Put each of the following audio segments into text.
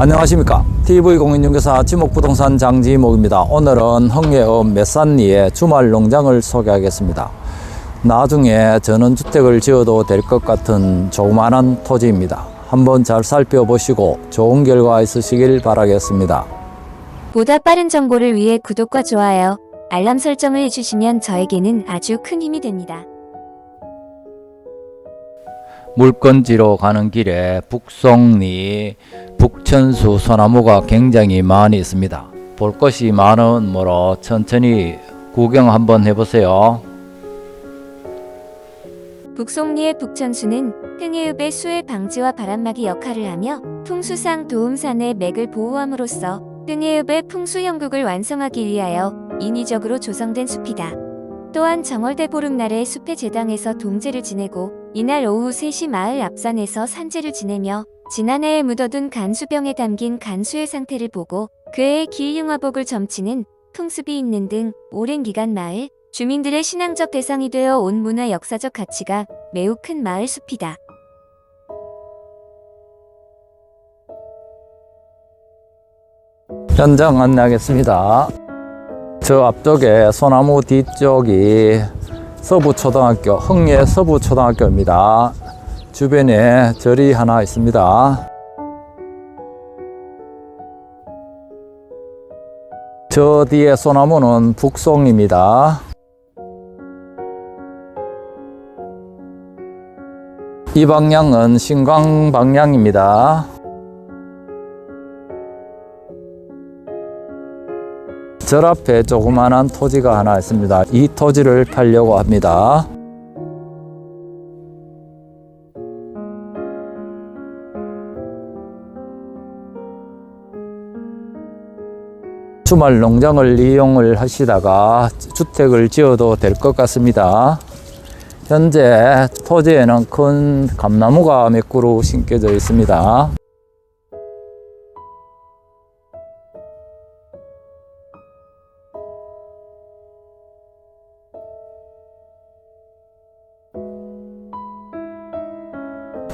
안녕하십니까. TV공인중개사 지목부동산 장지목입니다. 오늘은 흥예읍 메산리의 주말 농장을 소개하겠습니다. 나중에 전원주택을 지어도 될 것 같은 조그만한 토지입니다. 한번 잘 살펴보시고 좋은 결과 있으시길 바라겠습니다. 보다 빠른 정보를 위해 구독과 좋아요, 알람 설정을 해주시면 저에게는 아주 큰 힘이 됩니다. 물건지로 가는 길에 북송리, 북천수 소나무가 굉장히 많이 있습니다. 볼 것이 많은 뭐로 천천히 구경 한번 해보세요. 북송리의 북천수는 흥해읍의 수해 방지와 바람막이 역할을 하며 풍수상 도움산의 맥을 보호함으로써 흥해읍의 풍수 형국을 완성하기 위하여 인위적으로 조성된 숲이다. 또한 정월대 보름날에 숲의 제당에서 동제를 지내고 이날 오후 3시 마을 앞산에서 산제를 지내며 지난해에 묻어둔 간수병에 담긴 간수의 상태를 보고 그해의 기흉화복을 점치는 풍습이 있는 등 오랜 기간 마을 주민들의 신앙적 대상이 되어 온 문화 역사적 가치가 매우 큰 마을 숲이다. 현장 안내하겠습니다. 저 앞쪽에 소나무 뒤쪽이 서부초등학교, 흥예 서부초등학교입니다. 주변에 절이 하나 있습니다. 저 뒤에 소나무는 북송입니다. 이 방향은 신광 방향입니다. 절 앞에 조그만한 토지가 하나 있습니다. 이 토지를 팔려고 합니다. 주말 농장을 이용을 하시다가 주택을 지어도 될 것 같습니다. 현재 토지에는 큰 감나무가 몇 그루 심겨져 있습니다.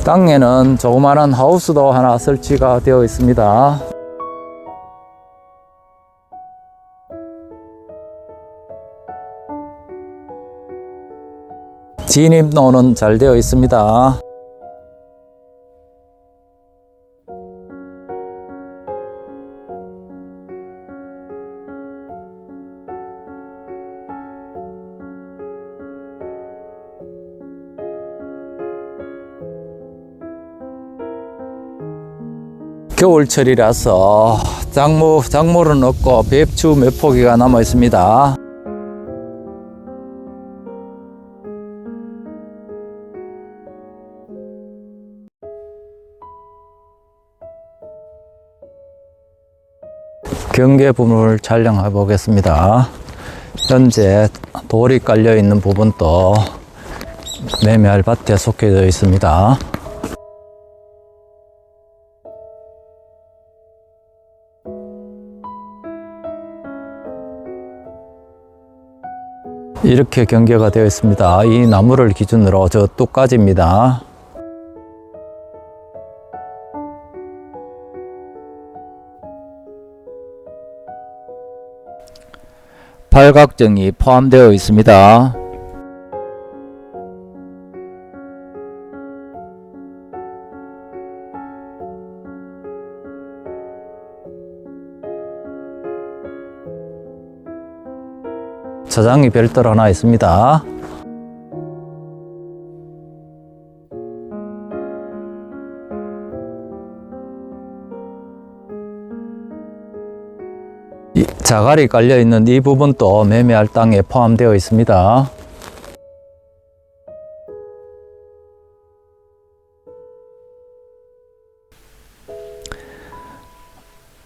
땅에는 조그마한 하우스도 하나 설치가 되어 있습니다. 진입로는 잘 되어 있습니다. 겨울철이라서 작물, 작물은 없고 배추 몇 포기가 남아 있습니다. 경계 부분을 촬영해 보겠습니다. 현재 돌이 깔려 있는 부분도 매매할 밭에 속해져 있습니다. 이렇게 경계가 되어 있습니다. 이 나무를 기준으로 저 뚝까지입니다. 팔각정이 포함되어 있습니다. 저장이 별도로 하나 있습니다. 이 자갈이 깔려 있는 이 부분도 매매할 땅에 포함되어 있습니다.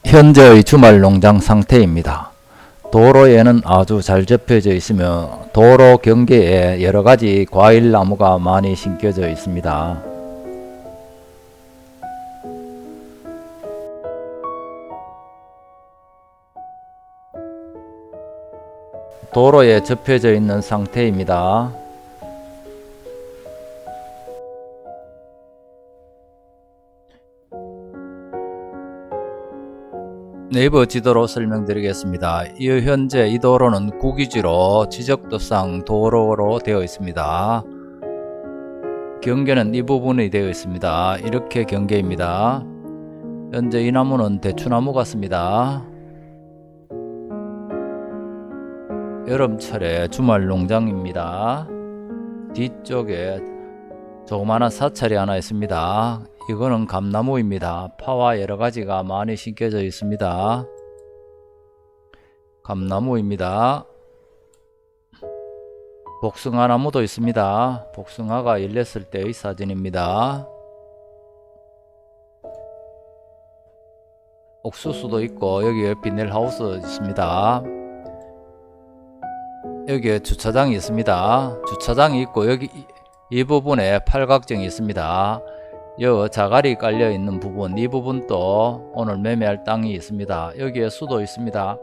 현재의 주말 농장 상태입니다. 도로에는 아주 잘 접혀져 있으며 도로 경계에 여러 가지 과일 나무가 많이 심겨져 있습니다. 도로에 접혀져 있는 상태입니다. 네이버 지도로 설명드리겠습니다. 이 현재 이 도로는 국유지로 지적도상 도로로 되어 있습니다. 경계는 이 부분이 되어 있습니다. 이렇게 경계입니다. 현재 이 나무는 대추나무 같습니다. 여름철에 주말 농장입니다. 뒤쪽에 조그마한 사찰이 하나 있습니다. 이거는 감나무입니다. 파와 여러 가지가 많이 심겨져 있습니다. 감나무입니다. 복숭아 나무도 있습니다. 복숭아가 열렸을 때의 사진입니다. 옥수수도 있고 여기에 비닐하우스 있습니다. 여기에 주차장이 있습니다. 주차장이 있고 여기 이- 이 부분에 팔각정이 있습니다. 여 자갈이 깔려 있는 부분 이 부분도 오늘 매매할 땅이 있습니다. 여기에 수도 있습니다.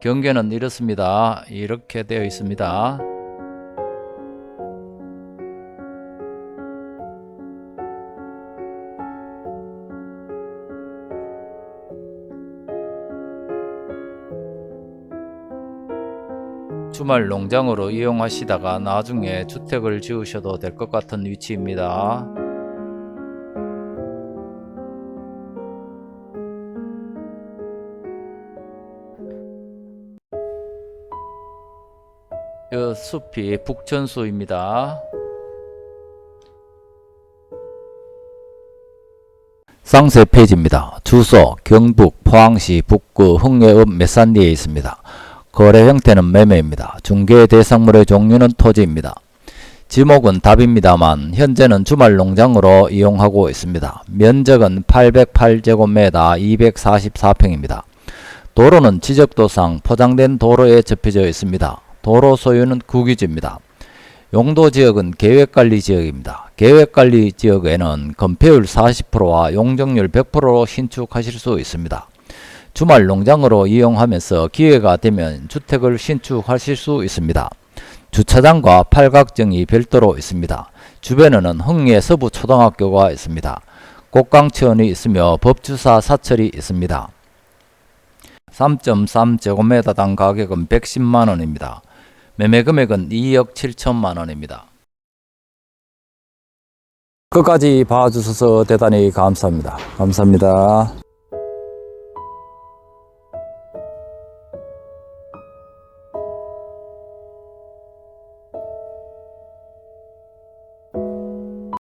경계는 이렇습니다. 이렇게 되어 있습니다. 주말 농장으로 이용하시다가 나중에 주택을 지으셔도 될 것 같은 위치입니다. 이 숲이 북천수입니다. 쌍세 페이지입니다. 주소 경북 포항시 북구 흥내읍 메산리에 있습니다. 거래 형태는 매매입니다. 중개 대상물의 종류는 토지입니다. 지목은 답입니다만 현재는 주말 농장으로 이용하고 있습니다. 면적은 808제곱미터 244평입니다. 도로는 지적도상 포장된 도로에 접혀져 있습니다. 도로 소유는 국유지입니다. 용도 지역은 계획관리 지역입니다. 계획관리 지역에는 건폐율 40%와 용적률 100%로 신축하실 수 있습니다. 주말 농장으로 이용하면서 기회가 되면 주택을 신축하실 수 있습니다. 주차장과 팔각정이 별도로 있습니다. 주변에는 흥예 서부 초등학교가 있습니다. 곡강천이 있으며 법주사 사철이 있습니다. 3.3제곱미터당 가격은 110만 원입니다. 매매 금액은 2억 7천만 원입니다. 끝까지 봐주셔서 대단히 감사합니다. 감사합니다.